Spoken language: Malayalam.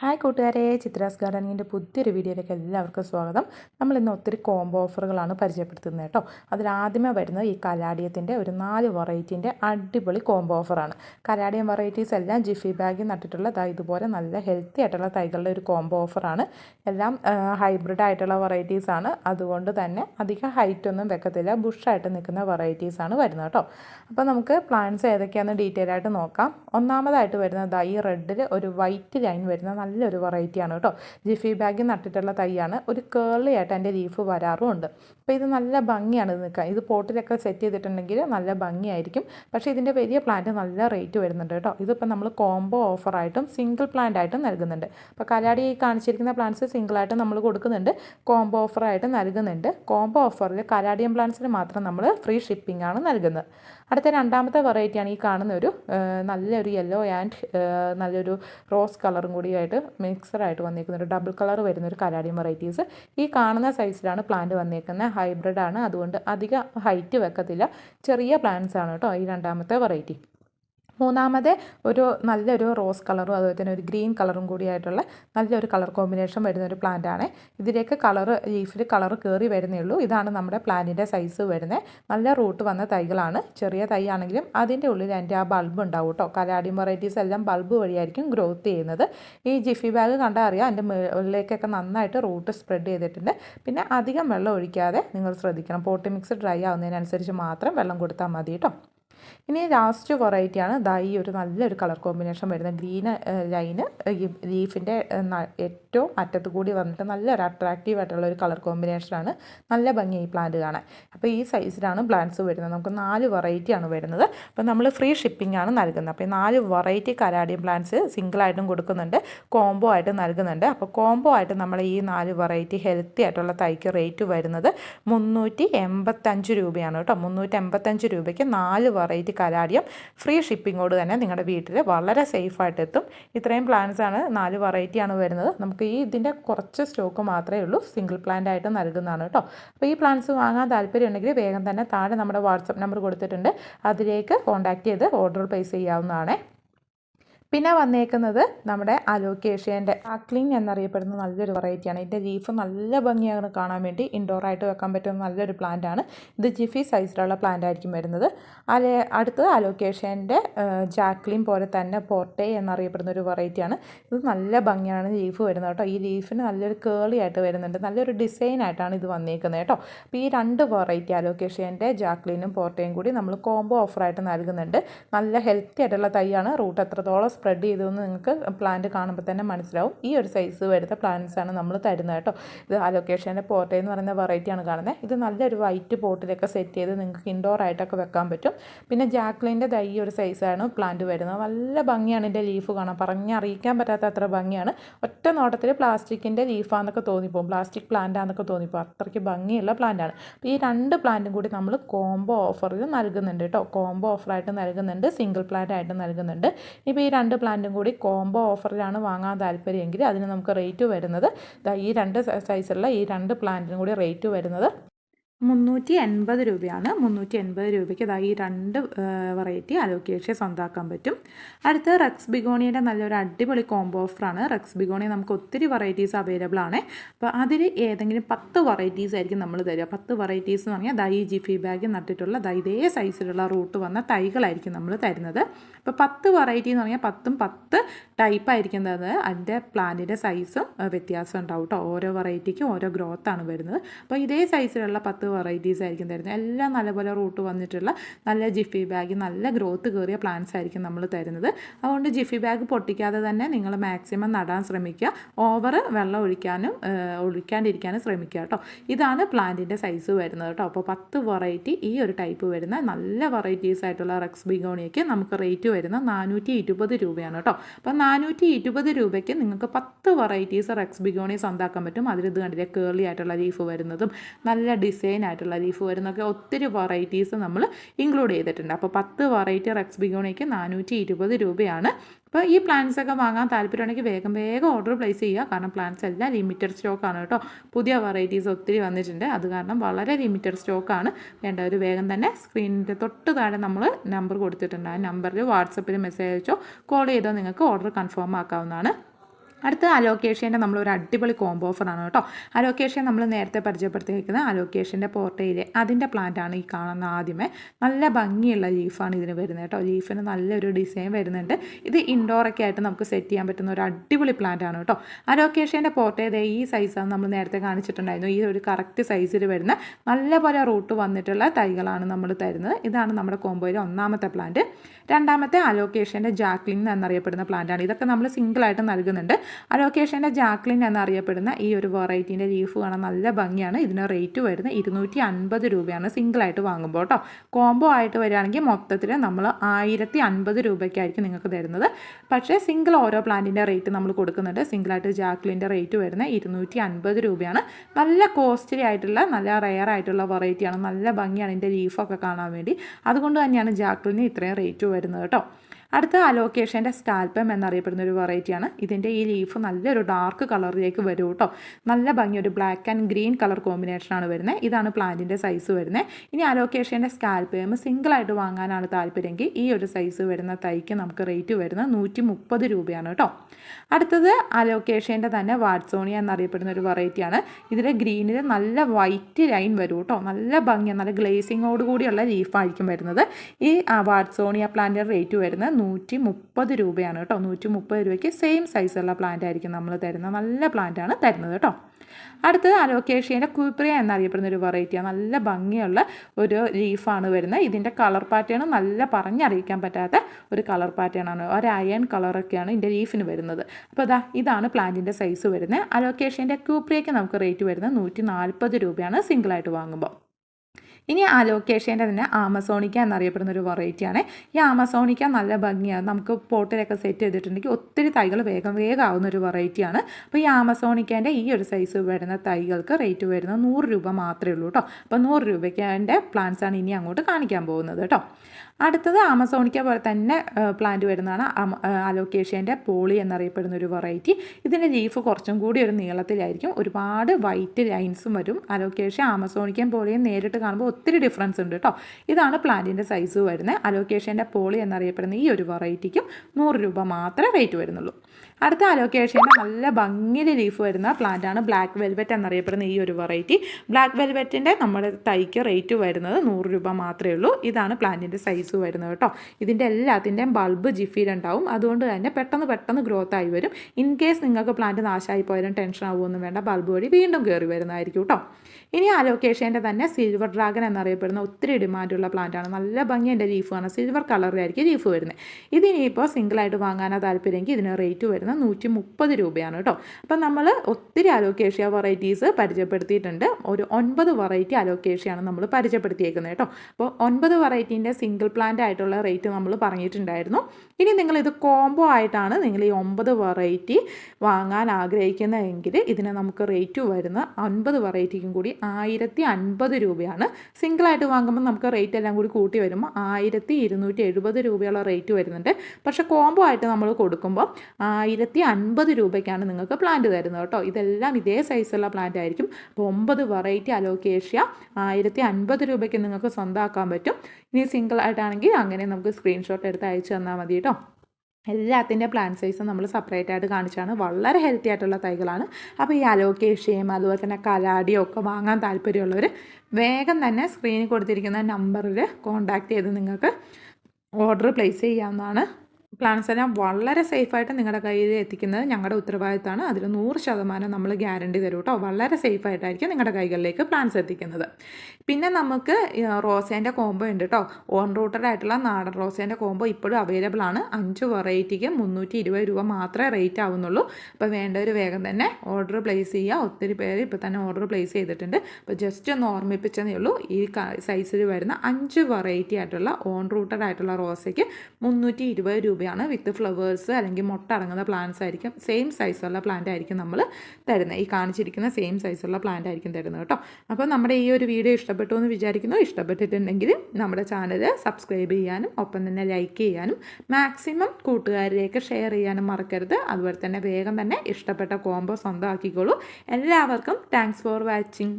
ഹായ് കൂട്ടുകാരെ ചിത്രാസ് ഗാർഡനിങ്ങിന്റെ പുതിയൊരു വീഡിയോയിലേക്ക് എല്ലാവർക്കും സ്വാഗതം. നമ്മൾ ഇന്ന് ഒത്തിരി കോംബോ ഓഫറുകളാണ് പരിചയപ്പെടുത്തുന്നത് കേട്ടോ. അതിലാദ്യമേ വരുന്നത് ഈ കലാഡിയത്തിന്റെ ഒരു നാല് വെറൈറ്റീന്റെ അടിപൊളി കോംബോ ഓഫറാണ് കലാഡിയം വെറൈറ്റീസ് എല്ലാം ജിഫി ബാഗിൽ നട്ടിട്ടുള്ള ഇതുപോലെ നല്ല ഹെൽത്തി ആയിട്ടുള്ള തൈകളുടെ ഒരു കോംബോ ഓഫറാണ് എല്ലാം ഹൈബ്രിഡ് ആയിട്ടുള്ള വെറൈറ്റീസാണ് അതുകൊണ്ട് തന്നെ അധികം ഹൈറ്റ് ഒന്നും വെക്കത്തില്ല. ബുഷായിട്ട് നിൽക്കുന്ന വെറൈറ്റീസാണ് വരുന്നത് കേട്ടോ. അപ്പോൾ നമുക്ക് പ്ലാന്റ്സ് ഏതൊക്കെയാണെന്ന് ഡീറ്റെയിൽ ആയിട്ട് നോക്കാം. ഒന്നാമതായിട്ട് വരുന്നത് ഈ റെഡിൽ ഒരു വൈറ്റ് ലൈൻ വരുന്ന നല്ലൊരു വെറൈറ്റിയാണ് കേട്ടോ. ജിഫി ബാഗിൽ നട്ടിട്ടുള്ള തൈയാണ്. ഒരു കേർലി ആയിട്ട് അതിന്റെ ലീഫ് വരാറുമുണ്ട്. അപ്പോൾ ഇത് നല്ല ഭംഗിയാണ് ഇത് നിൽക്കുക ഇത് പോട്ടിലൊക്കെ സെറ്റ് ചെയ്തിട്ടുണ്ടെങ്കിൽ നല്ല ഭംഗിയായിരിക്കും. പക്ഷേ ഇതിന്റെ വലിയ പ്ലാന്റ് നല്ല റേറ്റ് വരുന്നുണ്ട് കേട്ടോ. ഇതിപ്പോൾ നമ്മൾ കോംബോ ഓഫറായിട്ടും സിംഗിൾ പ്ലാന്റ് ആയിട്ടും നൽകുന്നുണ്ട്. അപ്പോൾ കലാടി കാണിച്ചിരിക്കുന്ന പ്ലാന്റ്സ് സിംഗിളായിട്ട് നമ്മൾ കൊടുക്കുന്നുണ്ട്. കോംബോ ഓഫറായിട്ട് നൽകുന്നുണ്ട്. കോംബോ ഓഫറിൽ കലാടിയം പ്ലാന്റ്സിന് മാത്രം നമ്മൾ ഫ്രീ ഷിപ്പിംഗ് ആണ് നൽകുന്നത്. അടുത്ത രണ്ടാമത്തെ വെറൈറ്റിയാണ് ഈ കാണുന്ന ഒരു നല്ലൊരു യെല്ലോ ആൻഡ് നല്ലൊരു റോസ് കളറും കൂടിയായിട്ട് മിക്സറായിട്ട് വന്നേക്കുന്ന ഡബിൾ കളർ വരുന്ന ഒരു കലാഡിയം വെറൈറ്റീസ് ഈ കാണുന്ന സൈസിലാണ് പ്ലാന്റ് വന്നേക്കുന്നത് ഹൈബ്രിഡ് ആണ്. അതുകൊണ്ട് അധികം ഹൈറ്റ് വെക്കത്തില്ല. ചെറിയ പ്ലാന്റ്സ് ആണ് കേട്ടോ ഈ രണ്ടാമത്തെ വെറൈറ്റി മൂന്നാമത് ഒരു നല്ലൊരു റോസ് കളറും അതുപോലെ തന്നെ ഒരു ഗ്രീൻ കളറും കൂടിയായിട്ടുള്ള നല്ലൊരു കളർ കോമ്പിനേഷൻ വരുന്ന ഒരു പ്ലാന്റ് ആണ് ഇതിലേക്ക് കളർ ലീഫിൽ കളർ കയറി വരുന്നേ ഉള്ളൂ. ഇതാണ് നമ്മുടെ പ്ലാന്റിന്റെ സൈസ് വരുന്നത്. നല്ല റൂട്ട് വന്ന തൈകളാണ്. ചെറിയ തൈ ആണെങ്കിലും അതിന്റെ ഉള്ളിൽ എന്റെ ആ ബൾബ് ഉണ്ടാവും കേട്ടോ കലാടി വെറൈറ്റീസ് എല്ലാം ബൾബ് വഴിയായിരിക്കും ഗ്രോത്ത് ചെയ്യുന്നത്. ഈ ജിഫി ബാഗ് കണ്ടാൽ അറിയാം അതിന്റെ മുകളിലേക്കൊക്കെ നന്നായിട്ട് റൂട്ട് സ്പ്രെഡ് ചെയ്തിട്ടുണ്ട്. പിന്നെ അധികം വെള്ളം ഒഴിക്കാതെ നിങ്ങൾ ശ്രദ്ധിക്കണം. പോട്ടി മിക്സ് ഡ്രൈ ആവുന്നതിനനുസരിച്ച് മാത്രം വെള്ളം കൊടുത്താൽ മതി കേട്ടോ ഇനി ലാസ്റ്റ് വെറൈറ്റിയാണ് ദാ ഈ ഒരു നല്ലൊരു കളർ കോമ്പിനേഷൻ വരുന്ന ഗ്രീൻ ലൈന് ലീഫിന്റെ ഏറ്റവും അറ്റത്ത് കൂടി വന്നിട്ട് നല്ലൊരു അട്രാക്റ്റീവ് ആയിട്ടുള്ള ഒരു കളർ കോമ്പിനേഷനാണ് നല്ല ഭംഗി ഈ പ്ലാന്റ് കാണാൻ. അപ്പോൾ ഈ സൈസിലാണ് പ്ലാന്റ്സ് വരുന്നത്. നമുക്ക് നാല് വെറൈറ്റിയാണ് വരുന്നത്. അപ്പോൾ നമ്മൾ ഫ്രീ ഷിപ്പിംഗ് ആണ് നൽകുന്നത്. അപ്പോൾ ഈ നാല് വെറൈറ്റി കരാഡിയം പ്ലാന്റ്സ് സിംഗിളായിട്ടും കൊടുക്കുന്നുണ്ട്. കോംബോ ആയിട്ട് നൽകുന്നുണ്ട്. അപ്പോൾ കോംബോ ആയിട്ട് നമ്മൾ ഈ നാല് വെറൈറ്റി ഹെൽത്തി ആയിട്ടുള്ള തൈക്ക് റേറ്റ് വരുന്നത് മുന്നൂറ്റി എൺപത്തഞ്ച് രൂപയാണ് കേട്ടോ. മുന്നൂറ്റി എൺപത്തഞ്ച് രൂപയ്ക്ക് നാല് വെറൈറ്റി കലാഡിയം ഫ്രീ ഷിപ്പിങ്ങോട് തന്നെ നിങ്ങളുടെ വീട്ടിൽ വളരെ സേഫായിട്ട് എത്തും. ഇത്രയും പ്ലാന്റ്സ് ആണ് നാല് വെറൈറ്റിയാണ് വരുന്നത്. നമുക്ക് ഈ ഇതിന്റെ കുറച്ച് സ്റ്റോക്ക് മാത്രമേ ഉള്ളൂ. സിംഗിൾ പ്ലാന്റ് ആയിട്ട് നൽകുന്നതാണ് കേട്ടോ. അപ്പോൾ ഈ പ്ലാന്റ്സ് വാങ്ങാൻ താല്പര്യം ഉണ്ടെങ്കിൽ വേഗം തന്നെ താഴെ നമ്മുടെ വാട്സപ്പ് നമ്പർ കൊടുത്തിട്ടുണ്ട്. അതിലേക്ക് കോൺടാക്റ്റ് ചെയ്ത് ഓർഡർ പ്ലേസ് ചെയ്യാവുന്നതാണ്. പിന്നെ വന്നേക്കുന്നത് നമ്മുടെ അലോക്കേഷ്യന്റെ ആക്ലിങ് എന്നറിയപ്പെടുന്ന നല്ലൊരു വെറൈറ്റിയാണ്. ഇതിന്റെ ലീഫ് നല്ല ഭംഗിയാണ് കാണാൻ വേണ്ടി ഇൻഡോറായിട്ട് വെക്കാൻ പറ്റുന്ന നല്ലൊരു പ്ലാന്റ് ആണ്. ഇത് ജിഫി സൈസിലുള്ള പ്ലാന്റ് ആയിരിക്കും വരുന്നത്. അലേ അടുത്തത് അലോക്കേഷ്യന്റെ ജാക്ലിൻ പോലെ തന്നെ പോർട്ടേ എന്നറിയപ്പെടുന്ന ഒരു വെറൈറ്റിയാണ് ഇത് നല്ല ഭംഗിയാണ് ലീഫ് വരുന്നത് കേട്ടോ. ഈ ലീഫിന് നല്ലൊരു കേളി ആയിട്ട് വരുന്നുണ്ട്. നല്ലൊരു ഡിസൈൻ ആയിട്ടാണ് ഇത് വന്നേക്കുന്നത് കേട്ടോ. അപ്പോൾ ഈ രണ്ട് വെറൈറ്റി അലോക്കേഷ്യന്റെ ജാക്ലിനും പോർട്ടയും കൂടി നമ്മൾ കോംബോ ഓഫറായിട്ട് നൽകുന്നുണ്ട്. നല്ല ഹെൽത്തി ആയിട്ടുള്ള തൈയാണ് റൂട്ട് എത്രത്തോളം സ്പ്രെഡ് ചെയ്തതെന്ന് നിങ്ങൾക്ക് പ്ലാന്റ് കാണുമ്പോൾ തന്നെ മനസ്സിലാവും. ഈ ഒരു സൈസ് വരുന്ന പ്ലാന്റ്സാണ് നമ്മൾ തരുന്നത് കേട്ടോ. ഇത് അലൊക്കേഷന്റെ പോർട്ടേ എന്ന് പറയുന്ന വെറൈറ്റിയാണ് കാണുന്നത് ഇത് നല്ലൊരു വൈറ്റ് പോട്ടിലൊക്കെ സെറ്റ് ചെയ്ത് നിങ്ങൾക്ക് ഇൻഡോർ ആയിട്ടൊക്കെ വെക്കാൻ പറ്റും. പിന്നെ ജാക്ലിന്റെ ഈ ഒരു സൈസാണ് പ്ലാന്റ് വരുന്നത്. നല്ല ഭംഗിയാണ് ഇതിന്റെ ലീഫ് കാണാൻ. പറഞ്ഞറിയിക്കാൻ പറ്റാത്ത അത്ര ഭംഗിയാണ്. ഒറ്റ നോട്ടത്തിൽ പ്ലാസ്റ്റിക്കിന്റെ ലീഫാന്നൊക്കെ തോന്നിപ്പോകും പ്ലാസ്റ്റിക് പ്ലാന്റാന്നൊക്കെ തോന്നിപ്പോകും അത്രയ്ക്ക് ഭംഗിയുള്ള പ്ലാന്റാണ് ഈ രണ്ട് പ്ലാന്റും കൂടി നമ്മൾ കോംബോ ഓഫറിൽ നൽകുന്നുണ്ട് കേട്ടോ. കോംബോ ഓഫറായിട്ട് നൽകുന്നുണ്ട്. സിംഗിൾ പ്ലാന്റ് ആയിട്ട് നൽകുന്നുണ്ട്. ഇപ്പോൾ ഈ രണ്ട് പ്ലാന്റും കൂടി കോംബോ ഓഫറിലാണ് വാങ്ങാൻ താല്പര്യമെങ്കിൽ അതിന് നമുക്ക് റേറ്റ് വരുന്നത്. ഈ രണ്ട് സൈസുള്ള ഈ രണ്ട് പ്ലാന്റിനും കൂടി റേറ്റ് വരുന്നത് മുന്നൂറ്റി എൺപത് രൂപയാണ്. മുന്നൂറ്റി എൺപത് രൂപയ്ക്ക് ഇതാ ഈ രണ്ട് വെറൈറ്റി അലോക്കേഷ്യ സ്വന്താക്കാൻ പറ്റും. അടുത്ത റക്സ് ബിഗോണിയുടെ നല്ലൊരു അടിപൊളി കോംബോ ഓഫറാണ് റക്സ് ബിഗോണി നമുക്ക് ഒത്തിരി വെറൈറ്റീസ് അവൈലബിൾ ആണ്. അപ്പോൾ അതിൽ ഏതെങ്കിലും പത്ത് വെറൈറ്റീസ് ആയിരിക്കും നമ്മൾ തരിക. പത്ത് വെറൈറ്റീസ് എന്ന് പറഞ്ഞാൽ ദൈ ജിഫി ബാഗ് നട്ടിട്ടുള്ള ദൈ ഇതേ സൈസിലുള്ള റൂട്ട് വന്ന തൈകളായിരിക്കും നമ്മൾ തരുന്നത്. അപ്പോൾ പത്ത് വെറൈറ്റി എന്ന് പറഞ്ഞാൽ പത്തും പത്ത് ടൈപ്പ് ആയിരിക്കും തരുന്നത്. അതിന്റെ പ്ലാന്റിന്റെ സൈസും വ്യത്യാസം ഉണ്ടാവും കേട്ടോ. ഓരോ വെറൈറ്റിക്കും ഓരോ ഗ്രോത്താണ് വരുന്നത്. അപ്പോൾ ഇതേ സൈസിലുള്ള പത്ത് വെറൈറ്റീസ് ആയിരിക്കും തരുന്നത്. എല്ലാം നല്ലപോലെ റൂട്ട് വന്നിട്ടുള്ള നല്ല ജിഫി ബാഗ് നല്ല ഗ്രോത്ത് കയറിയ പ്ലാന്റ്സ് ആയിരിക്കും നമ്മൾ തരുന്നത്. അതുകൊണ്ട് ജിഫി ബാഗ് പൊട്ടിക്കാതെ തന്നെ നിങ്ങൾ മാക്സിമം നടാൻ ശ്രമിക്കുക. ഓവർ വെള്ളം ഒഴിക്കാനും ഒഴിക്കാണ്ടിരിക്കാനും ശ്രമിക്കുക കേട്ടോ. ഇതാണ് പ്ലാന്റിന്റെ സൈസ് വരുന്നത് കേട്ടോ. അപ്പോൾ പത്ത് വെറൈറ്റി ഈ ഒരു ടൈപ്പ് വരുന്ന നല്ല വെറൈറ്റീസ് ആയിട്ടുള്ള റക്സ് ബിഗോണിയയ്ക്ക് നമുക്ക് റേറ്റ് വരുന്ന നാനൂറ്റി ഇരുപത് രൂപയാണ് കേട്ടോ. അപ്പോൾ നാനൂറ്റി ഇരുപത് രൂപയ്ക്ക് നിങ്ങൾക്ക് പത്ത് വെറൈറ്റീസ് റക്സ് ബിഗോണി സ്വന്താക്കാൻ പറ്റും. അതിൽ ഇത് കണ്ടില്ലേ ആയിട്ടുള്ള ലീഫ് വരുന്നതും നല്ല ഡിസൈൻ ആയിട്ടുള്ള ലീഫ് വരുന്നൊക്കെ ഒത്തിരി വെറൈറ്റീസ് നമ്മൾ ഇൻക്ലൂഡ് ചെയ്തിട്ടുണ്ട്. അപ്പോൾ പത്ത് വെറൈറ്റി റെക്സ് ബിഗോണിക്ക് നാനൂറ്റി ഇരുപത് രൂപയാണ്. അപ്പോൾ ഈ പ്ലാന്റ്സ് ഒക്കെ വാങ്ങാൻ താല്പര്യമുണ്ടെങ്കിൽ വേഗം വേഗം ഓർഡർ പ്ലേസ് ചെയ്യുക. കാരണം പ്ലാന്റ്സ് എല്ലാം ലിമിറ്റഡ് സ്റ്റോക്കാണ് കേട്ടോ. പുതിയ വെറൈറ്റീസ് ഒത്തിരി വന്നിട്ടുണ്ട്. അത് കാരണം വളരെ ലിമിറ്റഡ് സ്റ്റോക്കാണ് വേണ്ടവർ വേഗം തന്നെ സ്ക്രീനിന്റെ തൊട്ട് താഴെ നമ്മൾ നമ്പർ കൊടുത്തിട്ടുണ്ട്. ആ നമ്പറിൽ വാട്സപ്പിൽ മെസ്സേജ് അയച്ചോ കോൾ ചെയ്തോ നിങ്ങൾക്ക് ഓർഡർ കൺഫേം ആക്കാവുന്നതാണ്. അടുത്ത അലോക്കേഷന്റെ നമ്മൾ ഒരു അടിപൊളി കോംബോ ഓഫറാണ് കേട്ടോ. അലോക്കേഷൻ നമ്മൾ നേരത്തെ പരിചയപ്പെടുത്തി വയ്ക്കുന്ന അലോക്കേഷന്റെ പോർട്ടയിലെ അതിന്റെ പ്ലാന്റാണ് ഈ കാണുന്ന ആദ്യമേ. നല്ല ഭംഗിയുള്ള ലീഫാണ് ഇതിന് വരുന്നത് കേട്ടോ. ലീഫിന് നല്ലൊരു ഡിസൈൻ വരുന്നുണ്ട്. ഇത് ഇൻഡോറൊക്കെ ആയിട്ട് നമുക്ക് സെറ്റ് ചെയ്യാൻ പറ്റുന്ന ഒരു അടിപൊളി പ്ലാന്റ് ആണ് കേട്ടോ. അലോക്കേഷന്റെ പോർട്ടയിലെ ഈ സൈസാണ് നമ്മൾ നേരത്തെ കാണിച്ചിട്ടുണ്ടായിരുന്നു. ഈ ഒരു കറക്റ്റ് സൈസിൽ വരുന്ന നല്ലപോലെ റൂട്ട് വന്നിട്ടുള്ള തൈകളാണ് നമ്മൾ തരുന്നത്. ഇതാണ് നമ്മുടെ കോംബോയിലെ ഒന്നാമത്തെ പ്ലാന്റ് രണ്ടാമത്തെ അലോക്കേഷന്റെ ജാക്ലിൻ എന്നറിയപ്പെടുന്ന പ്ലാന്റാണ് ഇതൊക്കെ നമ്മൾ സിംഗിളായിട്ട് നൽകുന്നുണ്ട്. അലോക്കേഷന്റെ ജാക്ലിൻ എന്നറിയപ്പെടുന്ന ഈ ഒരു വെറൈറ്റീന്റെ ലീഫ് കാണാൻ നല്ല ഭംഗിയാണ്. ഇതിന് റേറ്റ് വരുന്നത് ഇരുന്നൂറ്റി അൻപത് രൂപയാണ് സിംഗിളായിട്ട് വാങ്ങുമ്പോൾ കേട്ടോ. കോംബോ ആയിട്ട് വരികയാണെങ്കിൽ മൊത്തത്തിൽ നമ്മൾ ആയിരത്തി അൻപത് രൂപയ്ക്കായിരിക്കും നിങ്ങൾക്ക് തരുന്നത്. പക്ഷേ സിംഗിൾ ഓരോ പ്ലാന്റിന്റെ റേറ്റ് നമ്മൾ കൊടുക്കുന്നുണ്ട്. സിംഗിളായിട്ട് ജാക്ലിന്റെ റേറ്റ് വരുന്നത് ഇരുന്നൂറ്റി അൻപത് രൂപയാണ്. നല്ല കോസ്റ്റ്ലി ആയിട്ടുള്ള നല്ല റെയർ ആയിട്ടുള്ള വെറൈറ്റിയാണ്. നല്ല ഭംഗിയാണ് ഇതിന്റെ ലീഫൊക്കെ കാണാൻ വേണ്ടി. അതുകൊണ്ട് തന്നെയാണ് ജാക്ലിന് ഇത്രയും റേറ്റ് വരുന്നത് കേട്ടോ. അടുത്ത അലോക്കേഷന്റെ സ്കാൽപ്പം എന്നറിയപ്പെടുന്ന ഒരു വെറൈറ്റിയാണ്. ഇതിന്റെ ഈ ലീഫ് നല്ലൊരു ഡാർക്ക് കളറിലേക്ക് വരും കേട്ടോ. നല്ല ഭംഗി ഒരു ബ്ലാക്ക് ആൻഡ് ഗ്രീൻ കളർ കോമ്പിനേഷനാണ് വരുന്നത് ഇതാണ് പ്ലാന്റിന്റെ സൈസ് വരുന്നത് ഇനി അലോക്കേഷന്റെ സ്കാൽപ്പം സിംഗിളായിട്ട് വാങ്ങാനാണ് താല്പര്യമെങ്കിൽ ഈ ഒരു സൈസ് വരുന്ന തൈക്ക് നമുക്ക് റേറ്റ് വരുന്നത് നൂറ്റി മുപ്പത് രൂപയാണ് കേട്ടോ. അടുത്തത് അലോക്കേഷന്റെ തന്നെ വാട്സോണിയ എന്നറിയപ്പെടുന്ന ഒരു വെറൈറ്റിയാണ്. ഇതിൽ ഗ്രീനിൽ നല്ല വൈറ്റ് ലൈൻ വരും കേട്ടോ. നല്ല ഭംഗിയാണ് നല്ല ഗ്ലേസിങ്ങോട് കൂടിയുള്ള ലീഫായിരിക്കും വരുന്നത്. ഈ വാട്സോണിയ പ്ലാന്റിന്റെ റേറ്റ് വരുന്നത് നൂറ്റി മുപ്പത് രൂപയാണ് കേട്ടോ. നൂറ്റി മുപ്പത് രൂപയ്ക്ക് സെയിം സൈസുള്ള പ്ലാന്റ് ആയിരിക്കും നമ്മൾ തരുന്നത്. നല്ല പ്ലാന്റാണ് തരുന്നത് കേട്ടോ. അടുത്തത് അലോക്കേഷ്യന്റെ കുപ്രിയ എന്നറിയപ്പെടുന്ന ഒരു വെറൈറ്റിയാണ് നല്ല ഭംഗിയുള്ള ഒരു ലീഫാണ് വരുന്നത്. ഇതിന്റെ കളർ പാറ്റേൺ നല്ല പറഞ്ഞറിയിക്കാൻ പറ്റാത്ത ഒരു കളർ പാറ്റേൺ ആണ്. ഒരു അയൺ കളറൊക്കെയാണ് ഇതിന്റെ ലീഫിന് വരുന്നത്. അപ്പോൾ അതാ ഇതാണ് പ്ലാന്റിന്റെ സൈസ് വരുന്നത്. അലോക്കേഷ്യന്റെ കുപ്രിയയ്ക്ക് നമുക്ക് റേറ്റ് വരുന്നത് നൂറ്റി രൂപയാണ് സിംഗിളായിട്ട് വാങ്ങുമ്പോൾ. ഇനി അലോക്കേഷന്റെ തന്നെ ആമസോണിക്ക എന്നറിയപ്പെടുന്ന ഒരു വെറൈറ്റിയാണ് ഈ ആമസോണിക്ക നല്ല ഭംഗിയാണ്. നമുക്ക് പോട്ടിലൊക്കെ സെറ്റ് ചെയ്തിട്ടുണ്ടെങ്കിൽ ഒത്തിരി തൈകൾ വേഗം വേഗം ആവുന്ന ഒരു വെറൈറ്റിയാണ് അപ്പോൾ ഈ ആമസോണിക്കേന്റെ ഈ ഒരു സൈസ് വരുന്ന തൈകൾക്ക് റേറ്റ് വരുന്നത് നൂറ് രൂപ മാത്രമേ ഉള്ളൂ കേട്ടോ അപ്പോൾ നൂറ് രൂപയ്ക്ക് അതിന്റെ പ്ലാന്റ്സാണ് ഇനി അങ്ങോട്ട് കാണിക്കാൻ പോകുന്നത് കേട്ടോ അടുത്തത് ആമസോണിക്ക പോലെ തന്നെ പ്ലാന്റ് വരുന്നതാണ് അലോക്കേഷ്യന്റെ പോളി എന്നറിയപ്പെടുന്ന ഒരു വെറൈറ്റി ഇതിന്റെ ലീഫ് കുറച്ചും കൂടി ഒരു നീളത്തിലായിരിക്കും. ഒരുപാട് വൈറ്റ് ലൈൻസും വരും. അലോക്കേഷ്യ ആമസോണിക്കയും പോളിയും നേരിട്ട് കാണുമ്പോൾ ഒത്തിരി ഡിഫറൻസ് ഉണ്ട് കേട്ടോ ഇതാണ് പ്ലാന്റിന്റെ സൈസ് വരുന്നത് അലോക്കേഷന്റെ പോളി എന്നറിയപ്പെടുന്ന ഈ ഒരു വെറൈറ്റിക്കും നൂറ് രൂപ മാത്രമേ റേറ്റ് വരുന്നുള്ളൂ. അടുത്ത അലോക്കേഷന്റെ നല്ല ഭംഗിയിൽ ലീഫ് വരുന്ന പ്ലാന്റാണ് ബ്ലാക്ക് വെൽവെറ്റ് എന്നറിയപ്പെടുന്ന ഈ ഒരു വെറൈറ്റി ബ്ലാക്ക് വെൽവെറ്റിന്റെ നമ്മുടെ തൈക്ക് റേറ്റ് വരുന്നത് നൂറ് രൂപ മാത്രമേ ഉള്ളൂ. ഇതാണ് പ്ലാന്റിന്റെ സൈസ് വരുന്നത് കേട്ടോ ഇതിന്റെ എല്ലാത്തിന്റെയും ബൾബ് ജിഫിയിലുണ്ടാവും അതുകൊണ്ട് തന്നെ പെട്ടെന്ന് പെട്ടെന്ന് ഗ്രോത്ത് ആയി വരും. ഇൻ കേസ് നിങ്ങൾക്ക് പ്ലാന്റ് നാശമായി പോയാലും ടെൻഷൻ ആവുമൊന്നും വേണ്ട. ബൾബ് വഴി വീണ്ടും കയറി വരുന്നതായിരിക്കും കേട്ടോ ഇനി അലോക്കേഷന്റെ തന്നെ സിൽവർ ഡ്രാഗൺ എന്നറിയപ്പെടുന്ന ഒത്തിരി ഡിമാൻഡുള്ള പ്ലാന്റാണ്. നല്ല ഭംഗി എന്റെ ലീഫ് ആണ് സിൽവർ കളറിലായിരിക്കും ലീഫ് വരുന്നത്. ഇതിനിപ്പോൾ സിംഗിളായിട്ട് വാങ്ങാനാണ് താല്പര്യമെങ്കിൽ ഇതിന് റേറ്റ് വരുന്നത് നൂറ്റി മുപ്പത് രൂപയാണ് കേട്ടോ. അപ്പം നമ്മൾ ഒത്തിരി അലോക്കേഷ്യ വെറൈറ്റീസ് പരിചയപ്പെടുത്തിയിട്ടുണ്ട്. ഒരു ഒൻപത് വെറൈറ്റി അലോക്കേഷ്യയാണ് നമ്മൾ പരിചയപ്പെടുത്തിയേക്കുന്നത് കേട്ടോ. അപ്പോൾ ഒൻപത് വെറൈറ്റീന്റെ സിംഗിൾ പ്ലാന്റ് ആയിട്ടുള്ള റേറ്റ് നമ്മൾ പറഞ്ഞിട്ടുണ്ടായിരുന്നു. ഇനി നിങ്ങൾ ഇത് കോംബോ ആയിട്ടാണ് നിങ്ങൾ ഈ ഒമ്പത് വെറൈറ്റി വാങ്ങാൻ ആഗ്രഹിക്കുന്നതെങ്കിൽ ഇതിന് നമുക്ക് റേറ്റ് വരുന്ന ഒൻപത് വെറൈറ്റിക്കും കൂടി ആയിരത്തി അൻപത് രൂപയാണ്. സിംഗിളായിട്ട് വാങ്ങുമ്പോൾ നമുക്ക് റേറ്റ് എല്ലാം കൂടി കൂട്ടി വരുമ്പോൾ ആയിരത്തി ഇരുന്നൂറ്റി എഴുപത് രൂപയുള്ള റേറ്റ് വരുന്നുണ്ട്. പക്ഷേ കോംബോ ആയിട്ട് നമ്മൾ കൊടുക്കുമ്പോൾ ആയിരത്തി അൻപത് രൂപയ്ക്കാണ് നിങ്ങൾക്ക് പ്ലാന്റ് തരുന്നത് കേട്ടോ. ഇതെല്ലാം ഇതേ സൈസുള്ള പ്ലാന്റ് ആയിരിക്കും. അപ്പോൾ ഒമ്പത് വെറൈറ്റി അലോക്കേഷ്യ ആയിരത്തി അൻപത് രൂപയ്ക്ക് നിങ്ങൾക്ക് സ്വന്തമാക്കാൻ പറ്റും. ഇനി സിംഗിൾ ആയിട്ടാണെങ്കിൽ അങ്ങനെ നമുക്ക് സ്ക്രീൻഷോട്ട് എടുത്ത് അയച്ചു തന്നാൽ മതി കേട്ടോ. എല്ലാത്തിന്റെ പ്ലാന്റ് സൈസും നമ്മൾ സെപ്പറേറ്റ് ആയിട്ട് കാണിച്ചാണ് വളരെ ഹെൽത്തി ആയിട്ടുള്ള തൈകളാണ്. അപ്പോൾ ഈ അലോക്കേഷ്യയും അതുപോലെ തന്നെ കലാടിയും ഒക്കെ വാങ്ങാൻ താല്പര്യമുള്ളവർ വേഗം തന്നെ സ്ക്രീനിൽ കൊടുത്തിരിക്കുന്ന നമ്പറിൽ കോൺടാക്റ്റ് ചെയ്ത് നിങ്ങൾക്ക് ഓർഡർ പ്ലേസ് ചെയ്യാവുന്നതാണ്. പ്ലാൻസ് എല്ലാം വളരെ സേഫായിട്ട് നിങ്ങളുടെ കയ്യിൽ എത്തിക്കുന്നത് ഞങ്ങളുടെ ഉത്തരവാദിത്തമാണ്. അതിൽ നൂറ് ശതമാനം നമ്മൾ ഗ്യാരണ്ടി തരും കേട്ടോ വളരെ സേഫായിട്ടായിരിക്കും നിങ്ങളുടെ കൈകളിലേക്ക് പ്ലാൻസ് എത്തിക്കുന്നത്. പിന്നെ നമുക്ക് റോസേന്റെ കോംബോ ഉണ്ട് കേട്ടോ ഓൺ റൂട്ടഡ് ആയിട്ടുള്ള നാടൻ റോസേന്റെ കോംബോ ഇപ്പോഴും അവൈലബിൾ ആണ്. അഞ്ച് വെറൈറ്റിക്ക് മുന്നൂറ്റി ഇരുപത് രൂപ മാത്രമേ റേറ്റ് ആവുന്നുള്ളൂ. അപ്പോൾ വേണ്ടവർ വേഗം തന്നെ ഓർഡർ പ്ലേസ് ചെയ്യുക ഒത്തിരി പേര് ഇപ്പോൾ തന്നെ ഓർഡർ പ്ലേസ് ചെയ്തിട്ടുണ്ട്. അപ്പോൾ ജസ്റ്റ് ഒന്ന് ഓർമ്മിപ്പിച്ചതേ ഉള്ളൂ. ഈ സൈസിൽ വരുന്ന അഞ്ച് വെറൈറ്റി ആയിട്ടുള്ള ഓൺ റൂട്ടഡ് ആയിട്ടുള്ള റോസയ്ക്ക് മുന്നൂറ്റി ഇരുപത് രൂപ രൂപയാണ് വിത്ത് ഫ്ലവേഴ്സ് അല്ലെങ്കിൽ മുട്ട അടങ്ങുന്ന പ്ലാന്റ്സ് ആയിരിക്കും. സെയിം സൈസുള്ള പ്ലാന്റ് ആയിരിക്കും നമ്മൾ തരുന്നത്. ഈ കാണിച്ചിരിക്കുന്ന സെയിം സൈസുള്ള പ്ലാന്റ് ആയിരിക്കും തരുന്നത് കേട്ടോ. അപ്പോൾ നമ്മുടെ ഈ ഒരു വീഡിയോ ഇഷ്ടപ്പെട്ടു എന്ന് വിചാരിക്കുന്നു. ഇഷ്ടപ്പെട്ടിട്ടുണ്ടെങ്കിൽ നമ്മുടെ ചാനൽ സബ്സ്ക്രൈബ് ചെയ്യാനും ഒപ്പം തന്നെ ലൈക്ക് ചെയ്യാനും മാക്സിമം കൂട്ടുകാരിലേക്ക് ഷെയർ ചെയ്യാനും മറക്കരുത്. അതുപോലെ തന്നെ വേഗം തന്നെ ഇഷ്ടപ്പെട്ട കോംബോ സ്വന്തമാക്കിക്കോളൂ. എല്ലാവർക്കും താങ്ക്സ് ഫോർ വാച്ചിങ്